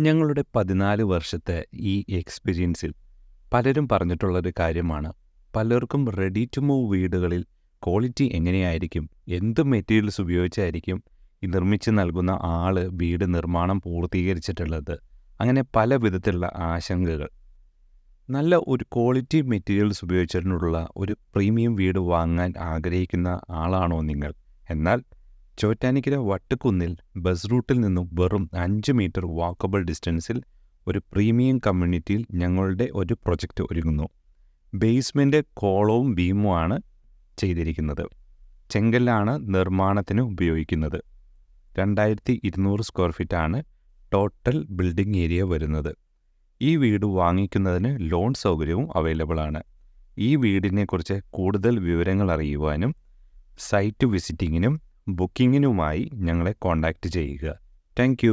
ഞങ്ങളുടെ പതിനാല് വർഷത്തെ ഈ എക്സ്പീരിയൻസിൽ പലരും പറഞ്ഞിട്ടുള്ളൊരു കാര്യമാണ്. പലർക്കും റെഡി ടു മൂവ് വീടുകളിൽ ക്വാളിറ്റി എങ്ങനെയായിരിക്കും എന്ത് മെറ്റീരിയൽസ് ഉപയോഗിച്ചായിരിക്കും ഈ നിർമ്മിച്ച് നൽകുന്ന ആൾ വീട് നിർമ്മാണം പൂർത്തീകരിച്ചിട്ടുള്ളത്. അങ്ങനെ പല വിധത്തിലുള്ള ആശങ്കകൾ. നല്ല ഒരു ക്വാളിറ്റി മെറ്റീരിയൽസ് ഉപയോഗിച്ചിട്ടുള്ള ഒരു പ്രീമിയം വീട് വാങ്ങാൻ ആഗ്രഹിക്കുന്ന ആളാണോ നിങ്ങൾ? എന്നാൽ ചോറ്റാനിക്കര വട്ടുകുന്നിൽ ബസ് റൂട്ടിൽ നിന്നും വെറും അഞ്ച് മീറ്റർ വാക്കബിൾ ഡിസ്റ്റൻസിൽ ഒരു പ്രീമിയം കമ്മ്യൂണിറ്റിയിൽ ഞങ്ങളുടെ ഒരു പ്രൊജക്റ്റ് ഒരുങ്ങുന്നു. ബേസ്മെന്റ് കോളവും ബീമുമാണ് ചെയ്തിരിക്കുന്നത്. ചെങ്കല്ലാണ് നിർമ്മാണത്തിന് ഉപയോഗിക്കുന്നത്. രണ്ടായിരത്തി ഇരുന്നൂറ് സ്ക്വയർ ഫീറ്റാണ് ടോട്ടൽ ബിൽഡിംഗ് ഏരിയ വരുന്നത്. ഈ വീട് വാങ്ങിക്കുന്നതിന് ലോൺ സൗകര്യവും അവൈലബിൾ ആണ്. ഈ വീടിനെക്കുറിച്ച് കൂടുതൽ വിവരങ്ങൾ അറിയുവാനും സൈറ്റ് വിസിറ്റിങ്ങിനും ബുക്കിങ്ങിനുമായി ഞങ്ങളെ കോൺടാക്റ്റ് ചെയ്യുക. താങ്ക്